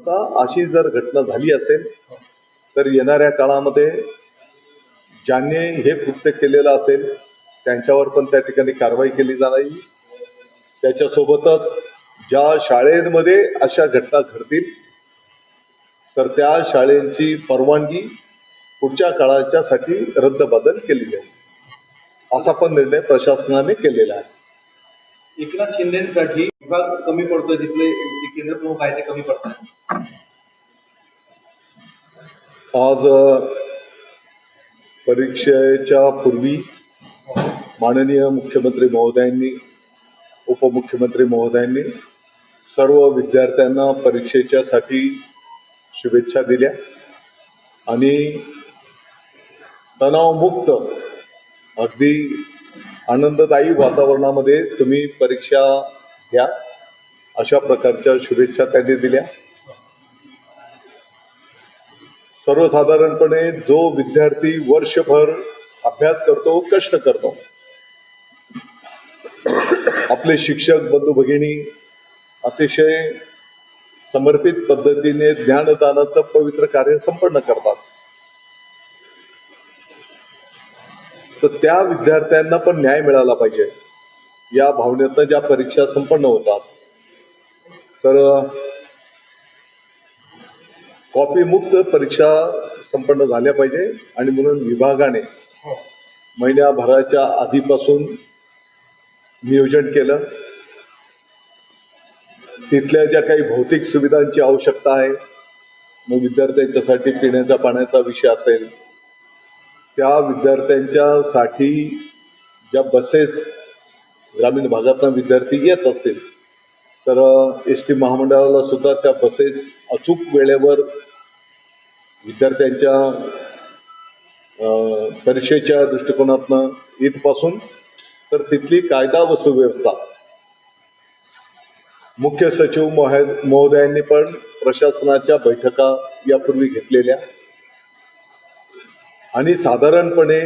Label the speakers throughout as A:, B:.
A: का अशी जर घटना झाली असेल तर येणाऱ्या काळामध्ये ज्यांनी हे कृत्य केलेलं असेल त्यांच्यावर पण त्या ठिकाणी कारवाई केली जाणार त्याच्यासोबतच ज्या शाळेमध्ये अशा घटना घडतील तर त्या शाळेची परवानगी पुढच्या काळाच्यासाठी रद्दबदल केली जाईल. असा पण निर्णय प्रशासनाने केलेला आहे.
B: एकनाथ शिंदेसाठी विभाग कमी पडतोय तिथले केंद्र प्रमुख आहे ते कमी पडतात.
A: आज परीक्षेच्या पूर्वी माननीय मुख्यमंत्री महोदयांनी उपमुख्यमंत्री महोदयांनी सर्व विद्यार्थ्यांना परीक्षेच्यासाठी शुभेच्छा दिल्या आणि तणावमुक्त अगदी आनंददायी वातावरणामध्ये तुम्ही परीक्षा घ्या अशा प्रकारच्या शुभेच्छा त्यांनी दिल्या. सर्वसाधारणपणे जो विद्यार्थी वर्षभर अभ्यास करतो कष्ट करतो. आपले शिक्षक बंधू भगिनी अतिशय समर्पित पद्धतीने ज्ञानदानाचं पवित्र कार्य संपन्न करतात. तर त्या विद्यार्थ्यांना पण न्याय मिळाला पाहिजे. या भावनेतनं ज्या परीक्षा संपन्न होतात तर कॉपीमुक्त परीक्षा संपन्न झाल्या पाहिजे आणि म्हणून विभागाने महिन्याभराच्या आधीपासून नियोजन केलं. तिथल्या ज्या काही भौतिक सुविधांची आवश्यकता आहे मग विद्यार्थ्यांच्यासाठी पिण्याच्या पाण्याचा विषय असेल त्या विद्यार्थ्यांच्यासाठी ज्या बसेस ग्रामीण भागातून विद्यार्थी येत असतील तर एस टी महामंडळाला सुद्धा त्या बसेस अचूक वेळेवर विद्यार्थ्यांच्या परीक्षेच्या दृष्टिकोनातनं इथपासून तर तिथली कायदा व सुव्यवस्था मुख्य सचिव महोदयांनी पण प्रशासनाच्या बैठका यापूर्वी घेतलेल्या. आणि साधारणपणे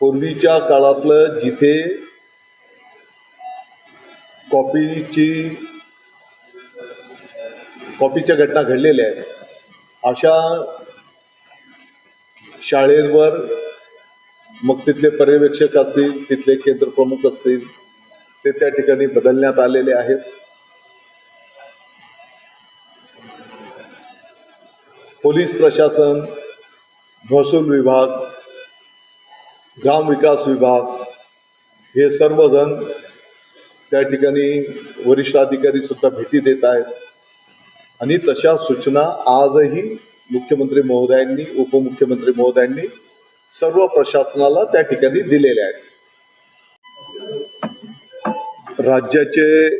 A: पूर्वीच्या काळातलं जिथे कॉपीची कॉपीच्या घटना घडलेल्या आहेत. अशा शाळेवर मग तिथले पर्यवेक्षक असतील तिथले केंद्र प्रमुख असतील ते त्या ठिकाणी बदलण्यात आलेले आहेत. पोलीस प्रशासन महसूल विभाग ग्राम विकास विभाग हे सर्वजण त्या ठिकाणी वरिष्ठ अधिकारी सुद्धा भेटी देत आहेत. आणि तशा सूचना आजही मुख्यमंत्री महोदयांनी उपमुख्यमंत्री महोदयांनी सर्व प्रशासनाला त्या ठिकाणी दिलेल्या आहेत. राज्याचे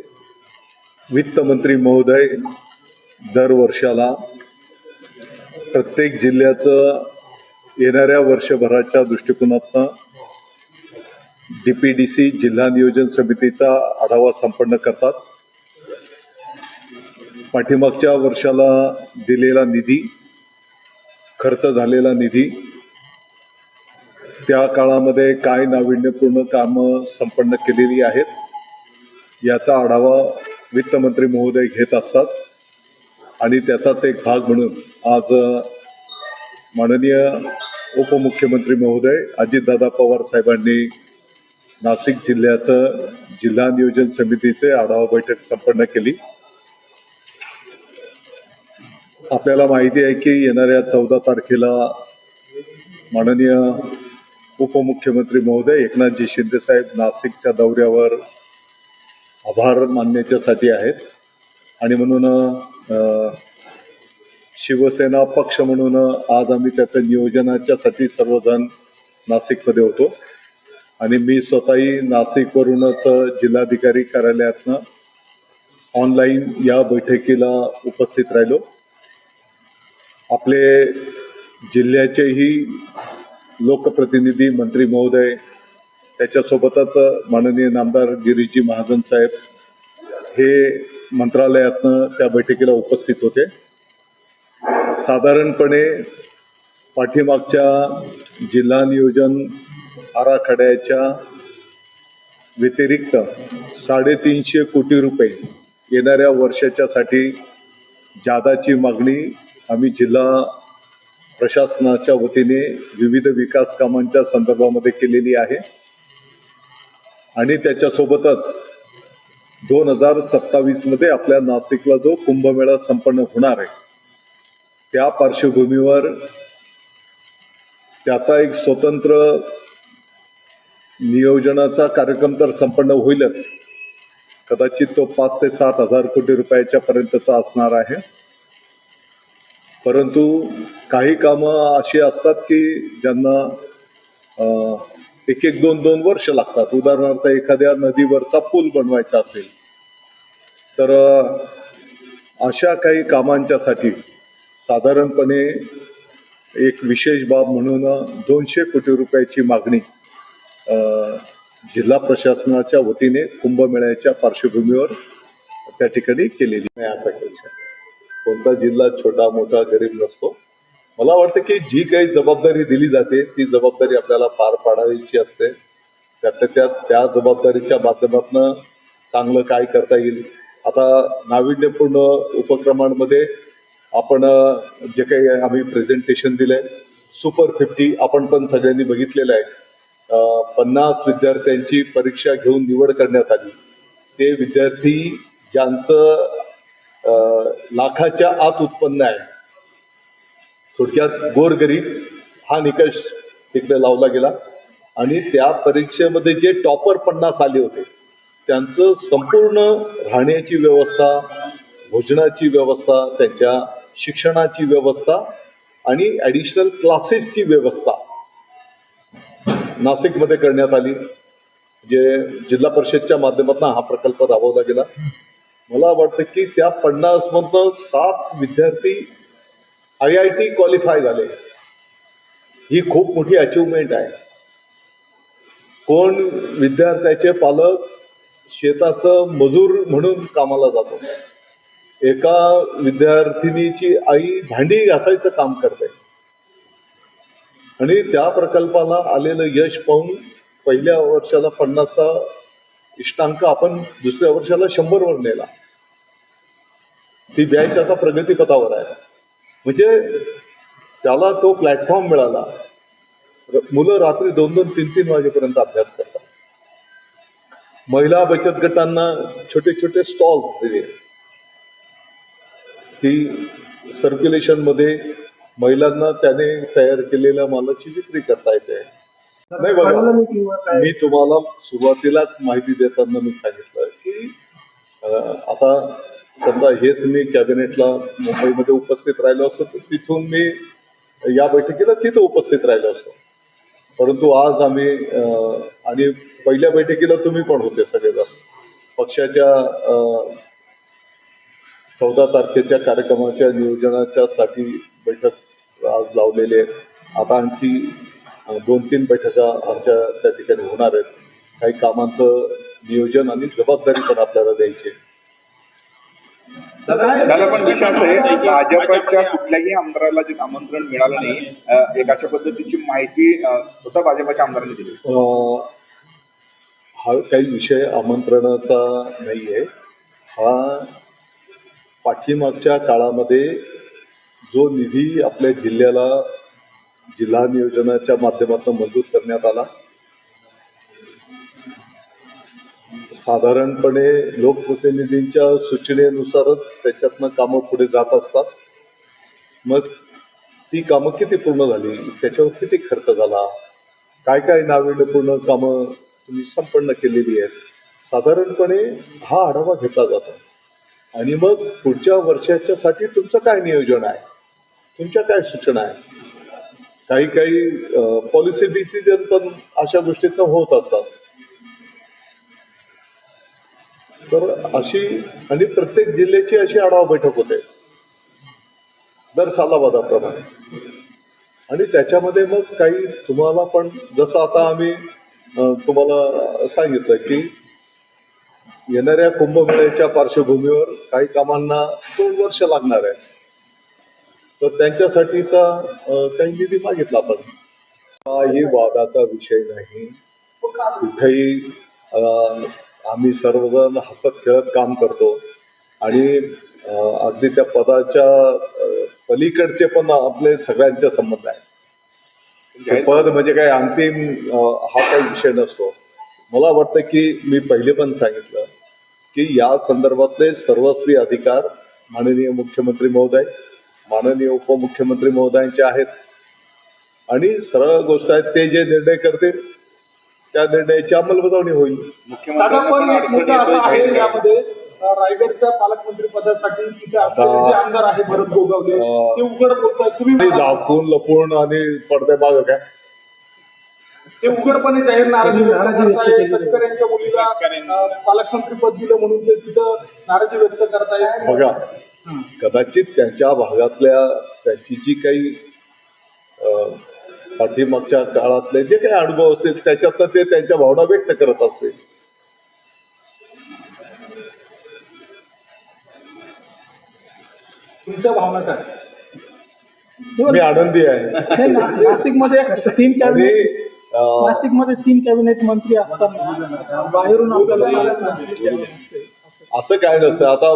A: वित्तमंत्री महोदय दर वर्षाला प्रत्येक जिल्ह्याचं येणाऱ्या वर्षभराच्या दृष्टिकोनातनं डीपीडीसी जिल्हा नियोजन समितीचा आढावा संपन्न करतात. पाठीमागच्या वर्षाला दिलेला निधी खर्च झालेला निधी त्या काळामध्ये काय नाविन्यपूर्ण कामं संपन्न केलेली आहेत याचा आढावा वित्तमंत्री महोदय घेत असतात. आणि त्याचाच एक भाग म्हणून आज माननीय उपमुख्यमंत्री महोदय अजितदादा पवार साहेबांनी नाशिक जिल्ह्याचं जिल्हा नियोजन समितीचे आढावा बैठक संपन्न केली. आपल्याला माहिती आहे की येणाऱ्या चौदा तारखेला माननीय उपमुख्यमंत्री महोदय एकनाथजी शिंदे साहेब नाशिकच्या दौऱ्यावर आभार मानण्याच्यासाठी आहेत. आणि म्हणून शिवसेना पक्ष म्हणून आज आम्ही त्याचं नियोजनाच्यासाठी सर्वजण नाशिकमध्ये होतो. आणि मी स्वतःही नाशिकवरूनच जिल्हाधिकारी कार्यालयातनं ऑनलाईन या बैठकीला उपस्थित राहिलो. आपले जिल्ह्याचेही लोकप्रतिनिधी मंत्री महोदय त्याच्यासोबतच माननीय नामदार गिरीजी महाजन साहेब हे मंत्रालयातनं त्या बैठकीला उपस्थित होते. साधारणपणे पाठीमागच्या जिल्हा नियोजन आराखड्याच्या व्यतिरिक्त साडेतीनशे कोटी रुपये येणाऱ्या वर्षाच्यासाठी जादाची मागणी आम्ही जिल्हा प्रशासनाच्या वतीने विविध विकास कामांच्या संदर्भामध्ये केलेली आहे. आणि त्याच्यासोबतच दोन हजार सत्तावीसमध्ये आपल्या नाशिकला जो कुंभमेळा संपन्न होणार आहे त्या पार्श्वभूमीवर त्याचा एक स्वतंत्र नियोजनाचा कार्यक्रम तर संपन्न होईलच. कदाचित तो पाच ते सात हजार कोटी रुपयाच्या पर्यंतचा असणार आहे. परंतु काही कामं अशी असतात की ज्यांना एक एक दोन दोन वर्ष लागतात. उदाहरणार्थ एखाद्या नदीवरचा पूल बनवायचा असेल तर अशा काही कामांच्यासाठी साधारणपणे एक विशेष बाब म्हणून दोनशे कोटी रुपयाची मागणी जिल्हा प्रशासनाच्या वतीने कुंभमेळ्याच्या पार्श्वभूमीवर त्या ठिकाणी केलेली नाही अपेक्षा कोणता जिल्हा छोटा मोठा गरीब नसतो. मला वाटतं की जी काही जबाबदारी दिली जाते ती जबाबदारी आपल्याला पार पाडायची असते. त्यातल्या त्यात त्या जबाबदारीच्या माध्यमातून चांगलं काय करता येईल. आता नाविन्यपूर्ण उपक्रमांमध्ये आपण जे काही आम्ही प्रेझेंटेशन दिलंय सुपर फिफ्टी आपण पण सगळ्यांनी बघितलेलं आहे. पन्नास विद्यार्थ्यांची परीक्षा घेऊन निवड करण्यात आली. ते विद्यार्थी ज्यांचं अं, लाखाच्या आत उत्पन्न आहे थोडक्यात गोरगरीब हा निकष तिकडे लावला गेला. आणि त्या परीक्षेमध्ये जे टॉपर पन्नास आले होते त्यांचं संपूर्ण राहण्याची व्यवस्था भोजनाची व्यवस्था त्यांच्या शिक्षणाची व्यवस्था आणि ॲडिशनल क्लासेसची व्यवस्था नाशिकमध्ये करण्यात आली. जे जिल्हा परिषदच्या माध्यमातून हा प्रकल्प राबवला गेला. मला वाटतं की त्या पन्नास मधनं सात विद्यार्थी आय आय टी क्वालिफाय झाले. ही खूप मोठी अचिव्हमेंट आहे. कोण विद्यार्थ्याचे पालक शेताचं मजूर म्हणून कामाला जातो. एका विद्यार्थिनीची आई भांडी घासायचं काम करते. आणि त्या प्रकल्पाला आलेलं यश पाहून पहिल्या वर्षाला पन्नासचा इष्टांक आपण दुसऱ्या वर्षाला शंभरवर नेला. ती बॅच आता प्रगतीपथावर आहे. म्हणजे त्याला तो प्लॅटफॉर्म मिळाला. मुलं रात्री दोन दोन तीन तीन वाजेपर्यंत अभ्यास करतात. महिला बचत गटांना छोटे छोटे स्टॉल दिले. ती सर्क्युलेशनमध्ये महिलांना त्याने तयार केलेल्या मालाची विक्री करता येते. नाही बघा मी तुम्हाला सुरुवातीलाच माहिती देताना मी सांगितलं की आता समजा हेच मी कॅबिनेटला मुंबईमध्ये उपस्थित राहिलो असतो तर तिथून मी या बैठकीला तिथं उपस्थित राहिलो असतो. परंतु आज आम्ही आणि पहिल्या बैठकीला तुम्ही पण होते सगळेजण. पक्षाच्या चौदा तारखेच्या कार्यक्रमाच्या नियोजनाच्या साठी बैठक लावलेली आहे आता आणखी दोन तीन बैठका आमच्या त्या ठिकाणी होणार आहेत. काही कामांचं नियोजन आणि जबाबदारी पण आपल्याला द्यायची.
C: दादा पण विषय आहे भाजपच्या कुठल्याही आमदाराला जे आमंत्रण मिळालं नाही एक अशा पद्धतीची माहिती स्वतः भाजपच्या आमदारांनी दिली?
A: हा काही विषय आमंत्रणाचा नाहीये. हा पाठीमागच्या काळामध्ये जो निधी आपल्या जिल्ह्याला जिल्हा नियोजनाच्या माध्यमातून मंजूर करण्यात आला साधारणपणे लोकप्रतिनिधींच्या सूचनेनुसारच त्याच्यातनं कामं पुढे जात असतात. मग ती कामं किती पूर्ण झाली? त्याच्यावर किती खर्च झाला? काय काय नाविन्यपूर्ण कामं तुम्ही संपन्न केलेली आहेत? साधारणपणे हा आढावा घेतला जातो. आणि मग पुढच्या वर्षाच्यासाठी तुमचं काय नियोजन आहे? तुमच्या काय सूचना आहे काही काही पॉलिसी डिसिजन पण अशा गोष्टीचं होत असतात. तर अशी आणि प्रत्येक जिल्ह्याची अशी आढावा बैठक होते. दर सालाबादाप्रमाणे. आणि त्याच्यामध्ये मग काही तुम्हाला पण जसं आता आम्ही तुम्हाला सांगितलं की येणाऱ्या कुंभमेळ्याच्या पार्श्वभूमीवर काही कामांना दोन वर्ष लागणार आहे तर त्यांच्यासाठीचा काही निधी मागितला आपण. काही वादाचा विषय नाही. कुठेही अं, आम्ही सर्वजण हसत खेळत काम करतो. आणि अगदी त्या पदाच्या पलीकडचे पण आपले सगळ्यांचे संबंध आहे पद म्हणजे काय अंतिम हा काही विषय नसतो. मला वाटतं की मी पहिले पण सांगितलं की या संदर्भातले सर्वस्वी अधिकार माननीय मुख्यमंत्री महोदय माननीय उपमुख्यमंत्री महोदयांचे आहेत. आणि सरळ गोष्ट आहे ते जे निर्णय करतील त्या निर्णयाची अंमलबजावणी होईल.
D: दादा पण एक मुद्दा असा आहे
C: मुख्यमंत्री
D: यामध्ये रायगडच्या पालकमंत्री पदासाठी तिथे आमदार आहे भरत गोगावले ते उघड बोलतात तुम्ही
A: ते झाकून लपून आणि पडदे माग काय
D: ते उघडपणे जाहीर नाराजी शेतकऱ्यांच्या मुलीला पालकमंत्री पद दिलं म्हणून ते तिथं नाराजी व्यक्त करताय
A: बघा कदाचित त्यांच्या भागातल्या त्यांची जी काही अं, पाठीमागच्या काळातले जे काही अनुभव असतील त्याच्यातनं ते त्यांच्या भावना व्यक्त करत असतील.
D: तुमच्या भावना काय?
A: मी आनंदी आहे.
D: नाशिकमध्ये तीन कॅबिनेट
A: अं,
D: नाशिकमध्ये तीन कॅबिनेट मंत्री असताना बाहेरून आपल्याला
A: असं काय नसतं. आता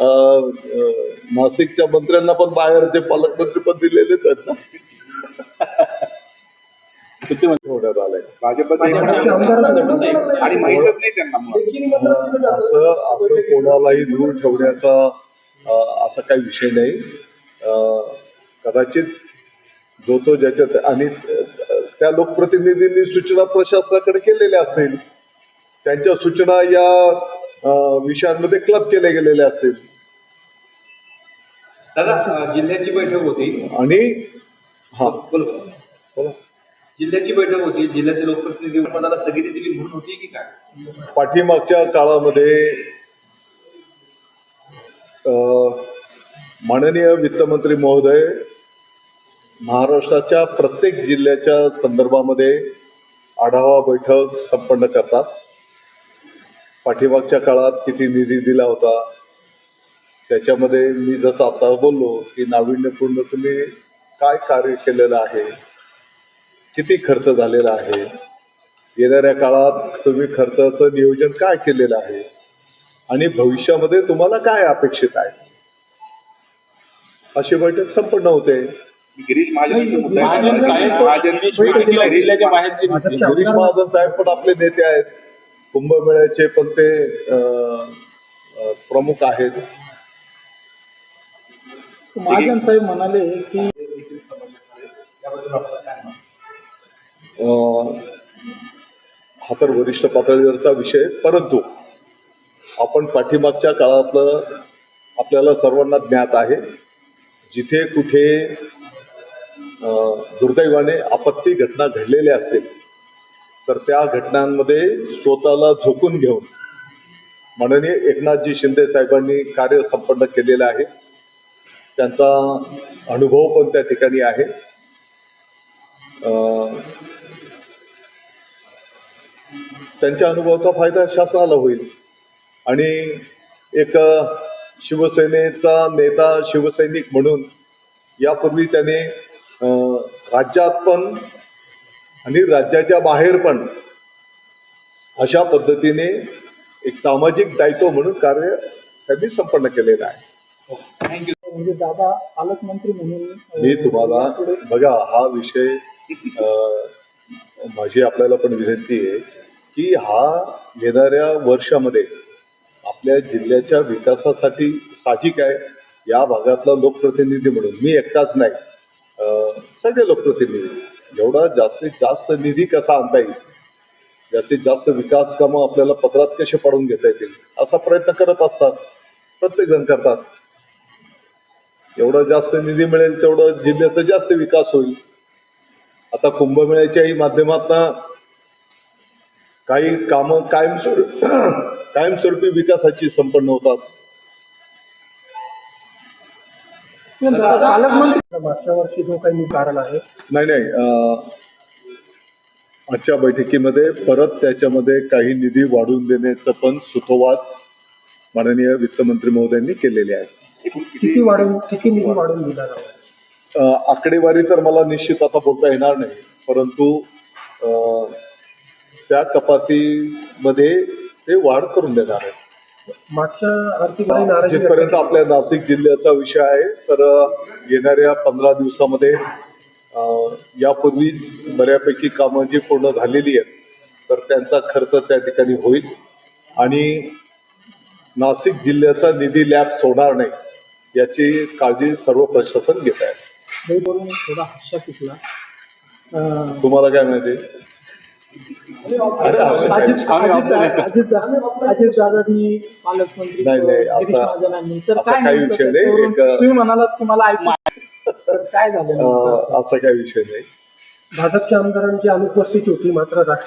A: नाशिकच्या मंत्र्यांना पण बाहेरचे पालकमंत्री पण दिलेलेच आहेत ना. किती मंत्री होण्यात आलंय. असं कोणालाही दूर ठेवण्याचा असा काही विषय नाही. अं, कदाचित जो तो ज्याच्यात आणि त्या लोकप्रतिनिधींनी सूचना प्रशासनाकडे केलेल्या असतील. त्यांच्या सूचना या विषयांमध्ये क्लब केल्या गेलेल्या असतील.
B: दादा जिल्ह्याची बैठक होती.
A: आणि हा.
B: बोल. जिल्ह्याची बैठक होती जिल्ह्याचे लोकप्रतिनिधी पदाला स्थगिती दिली म्हणून होती की काय?
A: पाठीमागच्या काळामध्ये माननीय वित्तमंत्री महोदय महाराष्ट्राच्या प्रत्येक जिल्ह्याच्या संदर्भामध्ये आढावा बैठक संपन्न करतात. पाठीमागच्या काळात किती निधी दिला होता. त्याच्यामध्ये मी जसं आता बोललो की नाविन्यपूर्ण तुम्ही काय कार्य केलेलं आहे. किती खर्च झालेला आहे. येणाऱ्या काळात तुम्ही खर्चाचं नियोजन काय केलेलं आहे. आणि भविष्यामध्ये तुम्हाला काय अपेक्षित आहे. अशी बैठक संपन्न होते.
C: गिरीश महाजन
D: साहेब
A: पण आपले नेते आहेत. कुंभमेळ्याचे पण ते प्रमुख आहेत.
D: महाजन साहेब म्हणाले की
A: हा तर वरिष्ठ पातळीवरचा विषय परंतु आपण पाठीमागच्या काळातलं आपल्याला सर्वांना ज्ञात आहे जिथे कुठे दुर्दैवाने आपत्ती घटना घडलेल्या असतील तर त्या घटनांमध्ये स्वतःला झोकून घेऊन माननीय एकनाथजी शिंदे साहेबांनी कार्य संपन्न केलेलं आहे. त्यांचा अनुभव पण त्या ठिकाणी आहे. त्यांच्या अनुभवाचा फायदा शासनाला होईल. आणि एक शिवसेनेचा नेता शिवसैनिक म्हणून यापूर्वी त्याने राज्यात पण आणि राज्याच्या बाहेर पण अशा पद्धतीने एक सामाजिक दायित्व म्हणून कार्य त्यांनी संपन्न केलेलं आहे.
B: थँक्यू
D: म्हणजे दादा पालकमंत्री म्हणून
A: मी तुम्हाला बघा हा विषय माझी आपल्याला पण विनंती आहे की हा येणाऱ्या वर्षामध्ये आपल्या जिल्ह्याच्या विकासासाठी साहजिक आहे. या भागातला लोकप्रतिनिधी म्हणून मी एकटाच नाही. सगळे लोकप्रतिनिधी. जेवढा जास्तीत जास्त निधी कसा आणता येईल? जास्तीत जास्त विकास कामं आपल्याला पत्रात कसे पडून घेता येतील? असा प्रयत्न करत असतात. प्रत्येक जण करतात. एवढं जास्त निधी मिळेल तेवढं जिल्ह्याचा जास्त विकास होईल. आता कुंभमेळ्याच्याही माध्यमातून काही कामं कायमस्वरूप कायमस्वरूपी विकासाची संपन्न होतात
D: दादा पालकमंत्री मागच्या वर्षी जो काही कारण आहे
A: नाही नाही आजच्या बैठकीमध्ये परत त्याच्यामध्ये काही निधी वाढवून देण्याचं पण सुतोवाद माननीय वित्तमंत्री महोदयांनी केलेले आहे
C: किती
D: वाढवून किती निधी वाढवून दिला
A: आकडेवारी तर मला निश्चित आता बोलता येणार नाही परंतु अं, त्या कपातीमध्ये ते वाढ करून देणार आहे
D: मागच्या आर्थिक
A: जिथपर्यंत आपल्या नाशिक जिल्ह्याचा विषय आहे तर येणाऱ्या पंधरा दिवसामध्ये यापूर्वी बऱ्यापैकी कामं जी पूर्ण झालेली आहेत तर त्यांचा खर्च त्या ठिकाणी होईल. आणि नाशिक जिल्ह्याचा निधी लॅब होणार नाही याची काळजी सर्व प्रशासन घेत आहे.
D: थोडा हास्य
A: तुम्हाला काय माहिती?
D: अजित अजित अजित अजित दादांनी पालकमंत्री
A: नाही, नाही,
D: गिरीश
A: आता-
D: महाजनांनी तर
A: आता
D: काय
A: काही
D: नेमकं
A: विषय नाही,
D: त्याच्यावरून
A: एक-
D: तुम्ही म्हणालात तुम्हाला ऐकू तर काय झालं नेमकं?
A: असा काही विषय नाही
D: भाजपच्या आमदारांची अनुपस्थिती होती मात्र राष्ट्रीय